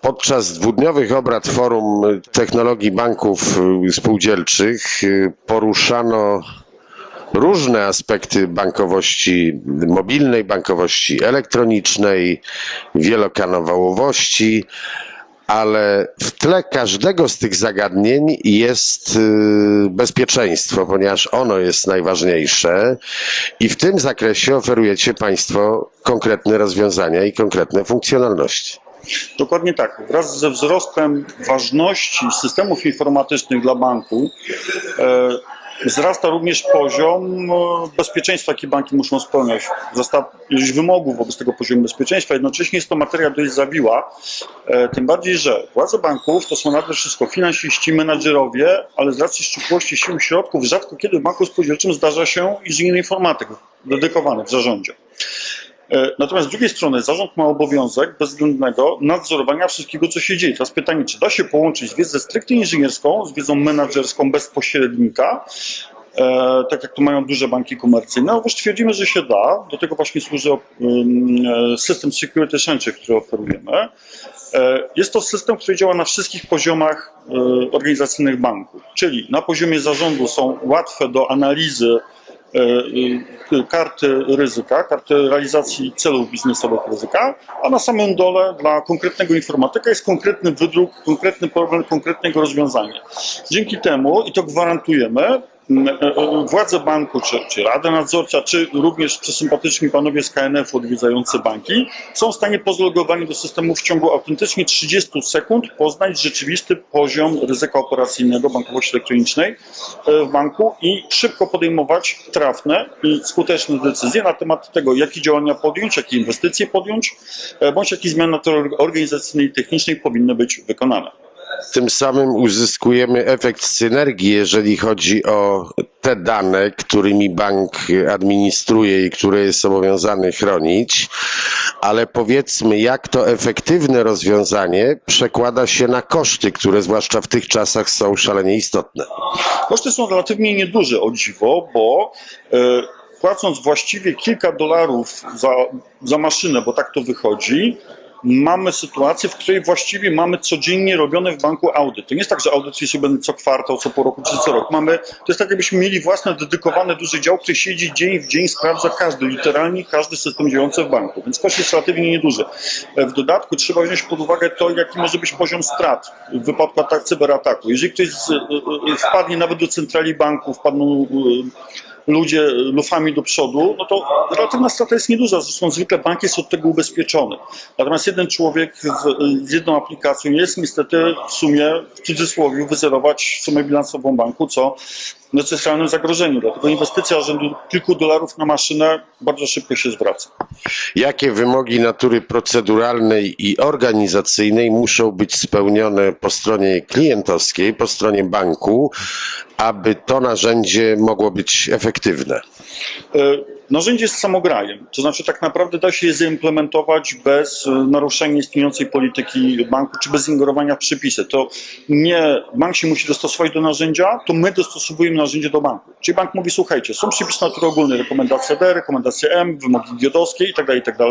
Podczas dwudniowych obrad Forum Technologii Banków Spółdzielczych y, poruszano różne aspekty bankowości mobilnej, bankowości elektronicznej, wielokanałowości, ale w tle każdego z tych zagadnień jest y, bezpieczeństwo, ponieważ ono jest najważniejsze i w tym zakresie oferujecie Państwo konkretne rozwiązania i konkretne funkcjonalności. Dokładnie tak. Wraz ze wzrostem ważności systemów informatycznych dla banku e, wzrasta również poziom e, bezpieczeństwa, jaki banki muszą spełniać. Wzrasta ilość wymogów wobec tego poziomu bezpieczeństwa. Jednocześnie jest to materia dość zawiła, e, tym bardziej, że władze banków to są nade wszystko finansiści, menadżerowie, ale z racji szczupłości sił środków rzadko kiedy w banku spółdzielczym zdarza się inżynier informatyk dedykowany w zarządzie. E, Natomiast z drugiej strony zarząd ma obowiązek bezwzględnego nadzorowania wszystkiego, co się dzieje. Teraz pytanie, czy da się połączyć wiedzę stricte inżynierską z wiedzą menedżerską bez pośrednika, e, tak jak to mają duże banki komercyjne? Otóż twierdzimy, że się da. Do tego właśnie służy e, system Security Center, który oferujemy. Jest to system, który działa na wszystkich poziomach organizacyjnych banku, czyli na poziomie zarządu są łatwe do analizy e, e, karty ryzyka, karty realizacji celów biznesowych ryzyka, a na samym dole dla konkretnego informatyka jest konkretny wydruk, konkretny problem, konkretnego rozwiązania. Dzięki temu, i to gwarantujemy, władze banku, czy, czy Rada Nadzorcza, czy również przesympatyczni panowie z KNF odwiedzający banki, są w stanie po zlogowaniu do systemu w ciągu autentycznie 30 sekund poznać rzeczywisty poziom ryzyka operacyjnego bankowości elektronicznej e, w banku i szybko podejmować trafne i skuteczne decyzje na temat tego, jakie działania podjąć, jakie inwestycje podjąć, e, bądź jakie zmiany natury organizacyjnej i technicznej powinny być wykonane. Tym samym uzyskujemy efekt synergii, jeżeli chodzi o te dane, którymi bank administruje i które jest zobowiązany chronić. Ale powiedzmy, jak to efektywne rozwiązanie przekłada się na koszty, które zwłaszcza w tych czasach są szalenie istotne. Koszty są relatywnie nieduże, o dziwo, bo e, płacąc właściwie kilka dolarów za, za maszynę, bo tak to wychodzi, mamy sytuację, w której właściwie mamy codziennie robione w banku audyt. To nie jest tak, że audyt jest robiony co kwartał, co pół roku czy co rok. Mamy, to jest tak, jakbyśmy mieli własne, dedykowane duży dział, który siedzi dzień w dzień, sprawdza każdy, literalnie każdy system działający w banku. Więc koszt jest relatywnie nieduży. E, W dodatku trzeba wziąć pod uwagę to, jaki może być poziom strat w wypadku atak, cyberataku. Jeżeli ktoś e, e, wpadnie nawet do centrali banku, wpadną ludzie lufami do przodu, no to relatywna strata jest nieduża. Zresztą zwykle bank jest od tego ubezpieczony. Natomiast jeden człowiek w, z jedną aplikacją jest niestety w sumie, w cudzysłowie, wyzerować sumę bilansową banku, co jest realnym zagrożeniem. Dlatego inwestycja rzędu kilku dolarów na maszynę bardzo szybko się zwraca. Jakie wymogi natury proceduralnej i organizacyjnej muszą być spełnione po stronie klientowskiej, po stronie banku, aby to narzędzie mogło być efektywne? E, Narzędzie jest samograjem, to znaczy tak naprawdę da się je zaimplementować bez e, naruszenia istniejącej polityki banku czy bez ingerowania w przepisy. To nie bank się musi dostosować do narzędzia, to my dostosowujemy narzędzie do banku. Czyli bank mówi, słuchajcie, są przepisy natury ogólnej, rekomendacja D, rekomendacja M, wymogi giodowskie itd., itd.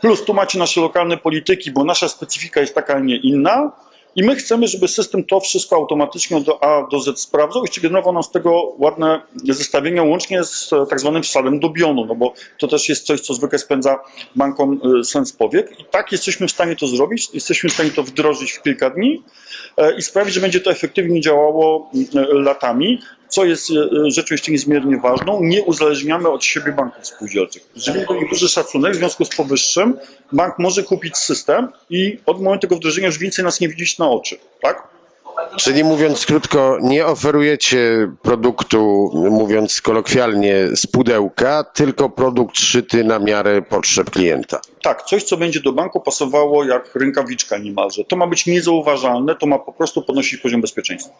Plus tu macie nasze lokalne polityki, bo nasza specyfika jest taka, a nie inna. I my chcemy, żeby system to wszystko automatycznie od A do Z sprawdzał i generował nam z tego ładne zestawienia, łącznie z e, tak zwanym wsadem do bionu, no bo to też jest coś, co zwykle spędza bankom e, sens powiek. I tak jesteśmy w stanie to zrobić, jesteśmy w stanie to wdrożyć w kilka dni e, i sprawić, że będzie to efektywnie działało latami, co jest e, rzeczą jeszcze niezmiernie ważną. Nie uzależniamy od siebie banków spółdzielczych. Jeżeli do nich duży szacunek, w związku z powyższym bank może kupić system i od momentu tego wdrożenia już więcej nas nie widzieć na oczy, tak? Czyli mówiąc krótko, nie oferujecie produktu, mówiąc kolokwialnie, z pudełka, tylko produkt szyty na miarę potrzeb klienta. Tak, coś, co będzie do banku pasowało jak rękawiczka niemalże. To ma być niezauważalne, to ma po prostu podnosić poziom bezpieczeństwa.